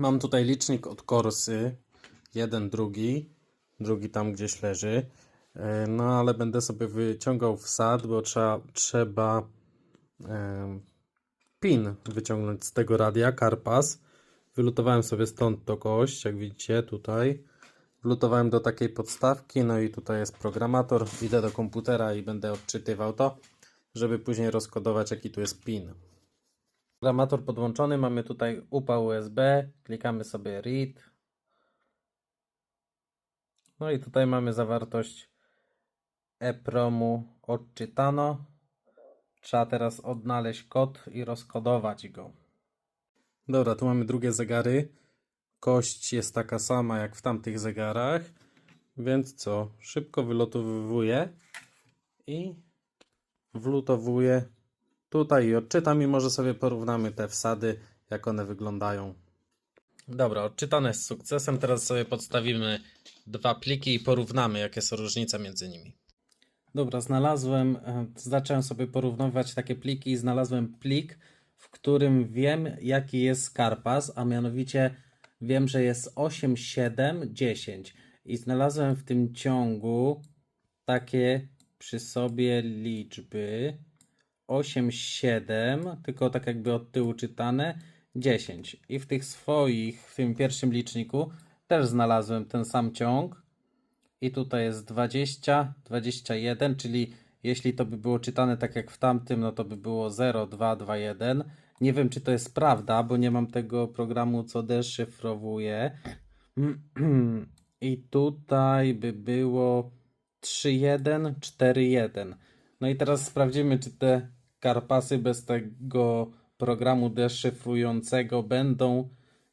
Mam tutaj licznik od Korsy. Jeden, drugi. Drugi tam gdzieś leży. E, No ale będę sobie wyciągał wsad, bo trzeba, trzeba em, pin wyciągnąć z tego radia, karpas. Wylutowałem sobie stąd to kość, jak widzicie tutaj. Wlutowałem do takiej podstawki, no i tutaj jest programator. Idę do komputera i będę odczytywał to, żeby później rozkodować jaki tu jest pin. Programator podłączony, mamy tutaj UPA USB, klikamy sobie read. No i tutaj mamy zawartość EPROMu odczytano. Trzeba teraz odnaleźć kod i rozkodować go. Dobra, tu mamy drugie zegary. Kość jest taka sama jak w tamtych zegarach, więc co? Szybko wylotowuję i wlutowuję tutaj i odczytam i może sobie porównamy te wsady, jak one wyglądają. Dobra, odczytane z sukcesem. Teraz sobie podstawimy dwa pliki i porównamy, jakie są różnice między nimi. Dobra, znalazłem, e, zacząłem sobie porównywać takie pliki i znalazłem plik, w którym wiem, jaki jest Karpas, a mianowicie wiem, że jest 8, 7, 10. I znalazłem w tym ciągu takie przy sobie liczby 8, 7, tylko tak jakby od tyłu czytane, 10. I w tych swoich, w tym pierwszym liczniku też znalazłem ten sam ciąg. I tutaj jest 20, 21, czyli jeśli to by było czytane tak jak w tamtym, no to by było 0, 2, 2, 1. Nie wiem, czy to jest prawda, bo nie mam tego programu, co deszyfrowuje. I tutaj by było 3, 1, 4, 1. No i teraz sprawdzimy, czy te karpasy bez tego programu deszyfrującego będą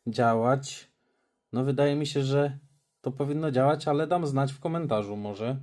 działać. No wydaje mi się, że to powinno działać, ale dam znać w komentarzu może.